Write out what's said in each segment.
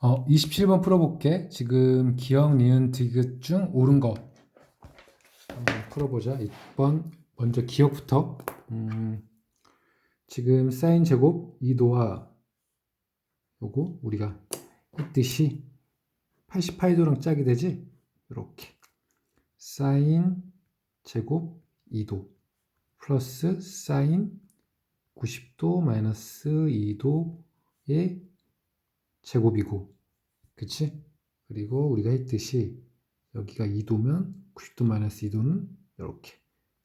어, 27번 풀어볼게. 지금 기억, 니은, 디귿 중 옳은 거. 한번 풀어보자. 2번, 먼저 기억부터. 음, 지금 사인 제곱 2도와 요거 우리가 했듯이 88도랑 짝이 되지? 이렇게. 사인 제곱 2도 플러스 사인 90도 마이너스 2도의 제곱이고 그치? 그리고 우리가 했듯이 여기가 2도면 90도 마이너스 2도는 이렇게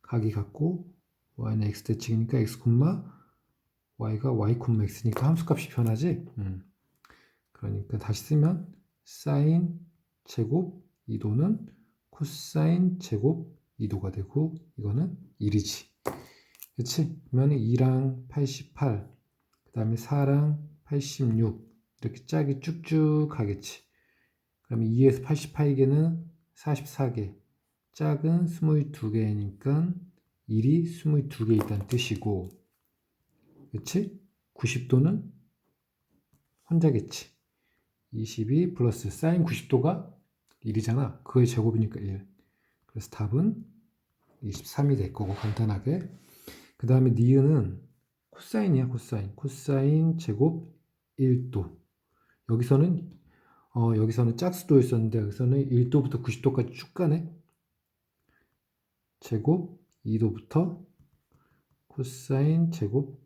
각이 같고 y는 x 대칭이니까 x y가 y x니까 함수값이 변하지? 음. 그러니까 다시 쓰면 사인 제곱 2도는 코사인 제곱 2도가 되고 이거는 1이지 그치? 그러면 2랑 88 그 다음에 4랑 86 이렇게 짝이 쭉쭉 가겠지. 그러면 2에서 88개는 44개, 짝은 22개니까 1이 22개 있다는 뜻이고, 그치? 90도는 혼자겠지. 22 플러스 사인 90도가 1이잖아. 그의 제곱이니까 1. 그래서 답은 23이 될 거고, 간단하게. 그 다음에 니은은 코사인이야, 코사인. 코사인 제곱 1도. 여기서는 어, 여기서는 짝수도였었는데 여기서는 1도부터 90도까지 쭉 가네. 제곱 2도부터 코사인 제곱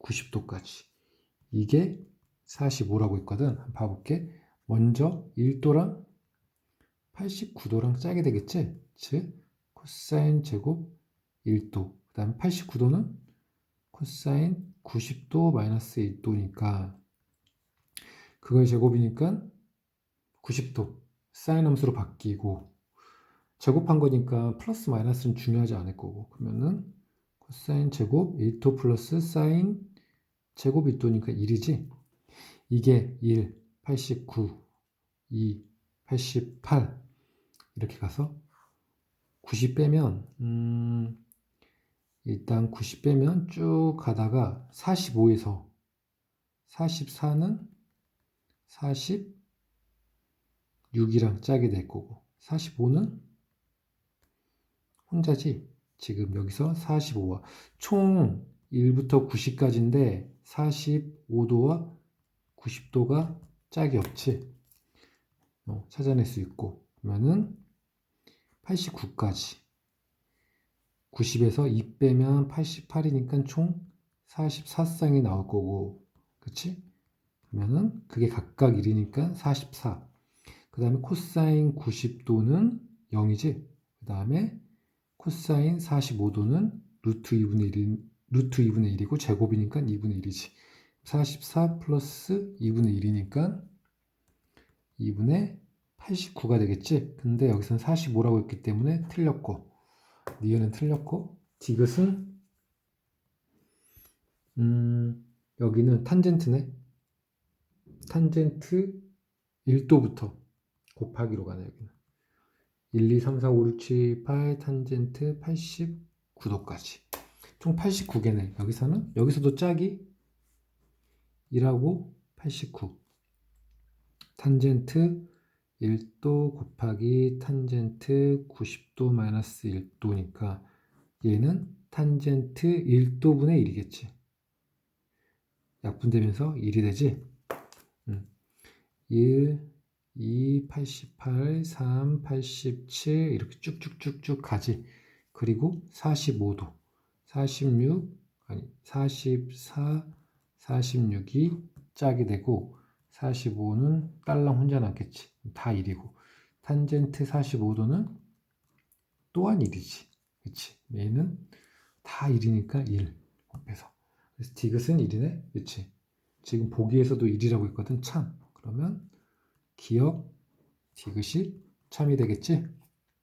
90도까지. 이게 45라고 있거든. 한번 봐볼게. 먼저 1도랑 89도랑 짝이 되겠지? 즉 코사인 제곱 1도. 그 다음에 89도는 코사인 90도 마이너스 1도니까 그거의 제곱이니까 90도 사인 함수로 바뀌고 제곱한 거니까 플러스 마이너스는 중요하지 않을 거고 그러면은 코사인 제곱 1도 플러스 사인 제곱 1도니까 1이지? 이게 1, 89, 2, 88 이렇게 가서 90 빼면 음 일단 90 빼면 쭉 가다가 45에서 44는 46이랑 짝이 될 거고 45는 혼자지? 지금 여기서 45와 총 1부터 90까지인데 45도와 90도가 짝이 없지. 어, 찾아낼 수 있고. 그러면은 89까지. 90에서 2 빼면 88이니까 총 44쌍이 나올 거고. 그치? 그러면은 그게 각각 1이니까 44. 그 다음에 코사인 90도는 0이지. 그 다음에 코사인 45도는 루트 2분의 1, 루트 2분의 1이고 제곱이니까 2분의 1이지. 44 플러스 2분의 1이니까 2분의 89가 되겠지. 근데 여기서는 45라고 했기 때문에 틀렸고 니은은 틀렸고 디귿은 음, 여기는 탄젠트네. 탄젠트 1도부터 곱하기로 가네 여기는. 1, 2, 3, 4, 5, 6, 7, 8 탄젠트 89도까지. 총 89개네. 여기서는? 여기서도 짝이 1하고 89 탄젠트 1도 곱하기 탄젠트 90도 마이너스 1도니까 얘는 탄젠트 1도분의 1이겠지. 약분되면서 1이 되지 1, 2, 88, 3, 87 이렇게 쭉쭉쭉쭉 가지. 그리고 45도, 46, 아니 44, 46이 짝이 되고 45는 딸랑 혼자 남겠지. 다 1이고 탄젠트 45도는 또한 1이지. 그치? 얘는 다 1이니까 1 곱해서. 그래서 디귿은 1이네. 그치? 지금 보기에서도 1이라고 했거든. 참. 그러면 기억 디귿이 참이 되겠지?